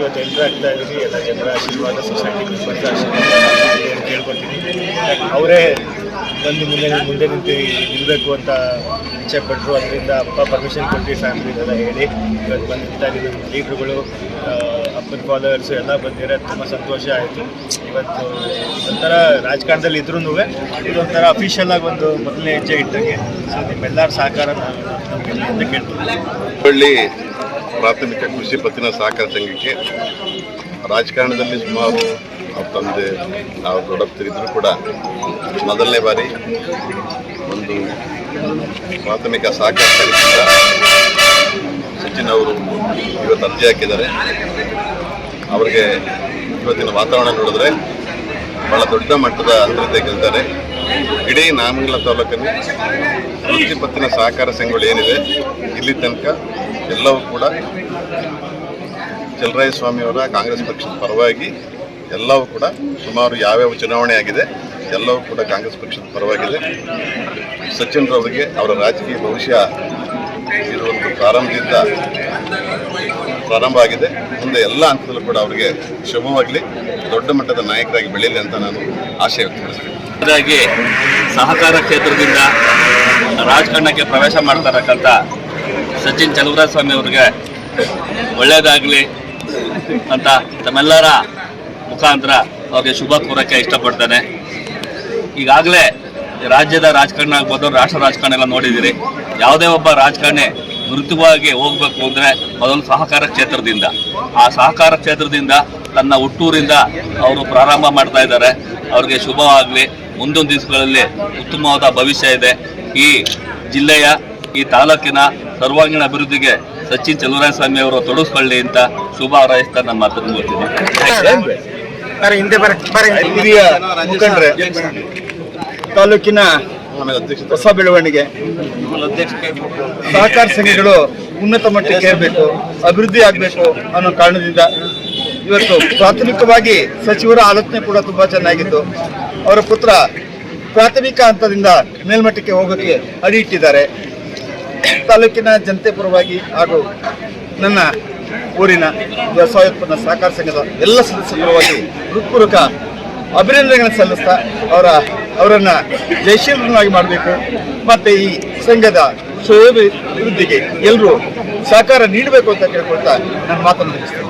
ಇವತ್ತು ಎಂಟ್ರ್ ಆಗ್ತಾ ಎಲ್ಲ ಜನರ ಆಶೀರ್ವಾದ ಸೊಸೈಟಿ ಮೆಂಬರ್ಸ್ ಆಶೀರ್ವಾದ ಅಂತ ಕೇಳ್ಕೊತೀನಿ ಅವರೇ ಬಂದು ಮುಂದೆ ಮುಂದೆ ನಿಂತು ನಿಲ್ಲಬೇಕು ಅಂತ ಇಚ್ಛೆ ಪಟ್ಟರು ಅದರಿಂದ ಅಪ್ಪ ಪರ್ಮಿಷನ್ ಕೊಟ್ಟು ಫ್ಯಾಮಿಲಿ ಎಲ್ಲ ಹೇಳಿ ಇವತ್ತು ಬಂದು ನಿಂತಾ ಇದ್ದೀವಿ ಲೀಡ್ರುಗಳು ಅಪ್ಪನ ಫಾಲೋವರ್ಸು ಎಲ್ಲ ಬಂದಿರೋ ತುಂಬ ಸಂತೋಷ ಆಯಿತು ಇವತ್ತು ಒಂಥರ ರಾಜಕಾರಣದಲ್ಲಿ ಇದ್ರೂ ಇದೊಂಥರ ಅಫಿಷಿಯಲ್ ಆಗಿ ಒಂದು ಮೊದಲನೇ ಹೆಜ್ಜೆ ಇಟ್ಟಂಗೆ ಸೊ ನಿಮ್ಮೆಲ್ಲರ ಸಹಕಾರ ನಾನು ಅಂತ ಕೇಳ್ತೀನಿ ಹುಬ್ಬಳ್ಳಿ ಪ್ರಾಥಮಿಕ ಕೃಷಿ ಪತ್ತಿನ ಸಹಕಾರ ಸಂಘಕ್ಕೆ ರಾಜಕಾರಣದಲ್ಲಿ ಸುಮಾರು ಅವ್ರ ತಂದೆ ನಾವು ದೊಡ್ಡಪ್ತರಿದ್ರು ಕೂಡ ಮೊದಲನೇ ಬಾರಿ ಒಂದು ಪ್ರಾಥಮಿಕ ಸಹಕಾರ ಸಂಘದಿಂದ ಸಚಿನ್ ಅವರು ಇವತ್ತು ಅರ್ಜಿ ಹಾಕಿದ್ದಾರೆ. ಅವರಿಗೆ ಇವತ್ತಿನ ವಾತಾವರಣ ನೋಡಿದ್ರೆ ಬಹಳ ದೊಡ್ಡ ಮಟ್ಟದ ಅಭಿವೃದ್ಧಿ ಗೆಲ್ತಾರೆ. ಇಡೀ ನಾಮಂಗಲ ತಾಲೂಕಲ್ಲಿ ಕೃಷಿ ಪತ್ತಿನ ಸಹಕಾರ ಸಂಘಗಳು ಏನಿದೆ, ಇಲ್ಲಿ ತನಕ ಎಲ್ಲವೂ ಕೂಡ ಚಲರಾಯ ಸ್ವಾಮಿಯವರ ಕಾಂಗ್ರೆಸ್ ಪಕ್ಷದ ಪರವಾಗಿ ಎಲ್ಲವೂ ಕೂಡ ಸುಮಾರು ಯಾವ್ಯಾವ ಚುನಾವಣೆ ಆಗಿದೆ, ಎಲ್ಲವೂ ಕೂಡ ಕಾಂಗ್ರೆಸ್ ಪಕ್ಷದ ಪರವಾಗಿದೆ. ಸಚಿನ್ ರವರಿಗೆ ಅವರ ರಾಜಕೀಯ ಭವಿಷ್ಯ ಇರುವಂಥ ಪ್ರಾರಂಭದಿಂದ ಪ್ರಾರಂಭ ಆಗಿದೆ. ಮುಂದೆ ಎಲ್ಲ ಹಂತದಲ್ಲೂ ಕೂಡ ಅವರಿಗೆ ಶುಭವಾಗಲಿ. ದೊಡ್ಡ ಮಟ್ಟದ ನಾಯಕರಾಗಿ ಬೆಳೀಲಿ ಅಂತ ನಾನು ಆಶಯ ವ್ಯಕ್ತಪಡಿಸ್ತೀನಿ. ಹಾಗಾಗಿ ಸಹಕಾರ ಕ್ಷೇತ್ರದಿಂದ ರಾಜಕಾರಣಕ್ಕೆ ಪ್ರವೇಶ ಮಾಡ್ತಾರಕ್ಕಂಥ ಸಚಿನ್ ಚಲುವರಾಜಸ್ವಾಮಿ ಅವ್ರಿಗೆ ಒಳ್ಳೆಯದಾಗಲಿ ಅಂತ ತಮ್ಮೆಲ್ಲರ ಮುಖಾಂತರ ಅವ್ರಿಗೆ ಶುಭ ಕೋರಕ್ಕೆ ಇಷ್ಟಪಡ್ತಾನೆ. ಈಗಾಗಲೇ ರಾಜ್ಯದ ರಾಜಕಾರಣ ಆಗ್ಬೋದು, ರಾಷ್ಟ್ರ ರಾಜಕಾರಣ ಎಲ್ಲ ನೋಡಿದ್ದೀರಿ ಯಾವುದೇ ಒಬ್ಬ ರಾಜಕಾರಣಿ ಮೃದುವಾಗಿ ಹೋಗ್ಬೇಕು ಅಂದರೆ ಮೊದಲು ಸಹಕಾರ ಕ್ಷೇತ್ರದಿಂದ. ಆ ಸಹಕಾರ ಕ್ಷೇತ್ರದಿಂದ ತನ್ನ ಹುಟ್ಟೂರಿಂದ ಅವರು ಪ್ರಾರಂಭ ಮಾಡ್ತಾ ಇದ್ದಾರೆ. ಅವ್ರಿಗೆ ಶುಭವಾಗಲಿ. ಮುಂದೊಂದು ದಿವಸಗಳಲ್ಲಿ ಉತ್ತಮವಾದ ಭವಿಷ್ಯ ಇದೆ. ಈ ಜಿಲ್ಲೆಯ, ಈ ತಾಲೂಕಿನ ಸರ್ವಾಂಗೀಣ ಅಭಿವೃದ್ಧಿಗೆ ಸಚಿನ್ ಚಲುವರಾಯಸ್ವಾಮಿ ಅವರು ತೊಡಗಿಸ್ಕೊಳ್ಳಿ ಅಂತ ಶುಭ ಹಾರೈಸ್ತಾ ನಮ್ಮ ಮಾತನ್ನು ಮುಖಂಡ್ರೆ ತಾಲೂಕಿನ ಹೊಸ ಬೆಳವಣಿಗೆ. ಸಹಕಾರ ಸಂಘಗಳು ಉನ್ನತ ಮಟ್ಟಕ್ಕೆ ಇರಬೇಕು ಅಭಿವೃದ್ಧಿ ಆಗಬೇಕು ಅನ್ನೋ ಕಾರಣದಿಂದ ಇವತ್ತು ಪ್ರಾಥಮಿಕವಾಗಿ ಸಚಿವರ ಆಲೋಚನೆ ಕೂಡ ತುಂಬಾ ಚೆನ್ನಾಗಿತ್ತು ಅವರ ಪುತ್ರ ಪ್ರಾಥಮಿಕ ಹಂತದಿಂದ ಮೇಲ್ಮಟ್ಟಕ್ಕೆ ಹೋಗೋಕ್ಕೆ ಅಡಿ ಇಟ್ಟಿದ್ದಾರೆ. ತಾಲೂಕಿನ ಜನತೆ ಪರವಾಗಿ ಹಾಗೂ ನನ್ನ ಊರಿನ ವ್ಯವಸಾಯೋತ್ಪನ್ನ ಸಹಕಾರ ಸಂಘದ ಎಲ್ಲ ಸದಸ್ಯರ ಪರವಾಗಿ ಹೃತ್ಪೂರ್ವಕ ಅಭಿನಂದನೆಗಳನ್ನು ಸಲ್ಲಿಸ್ತಾ ಅವರ, ಅವರನ್ನು ಜಯಶೀಲರನ್ನಾಗಿ ಮಾಡಬೇಕು. ಮತ್ತು ಈ ಸಂಘದ ಶ್ರೇಯೋಭಿವೃದ್ಧಿಗೆ ಎಲ್ಲರೂ ಸಹಕಾರ ನೀಡಬೇಕು ಅಂತ ಕೇಳ್ಕೊಳ್ತಾ ನನ್ನ ಮಾತನ್ನು ಮುಗಿಸ್ತೇನೆ.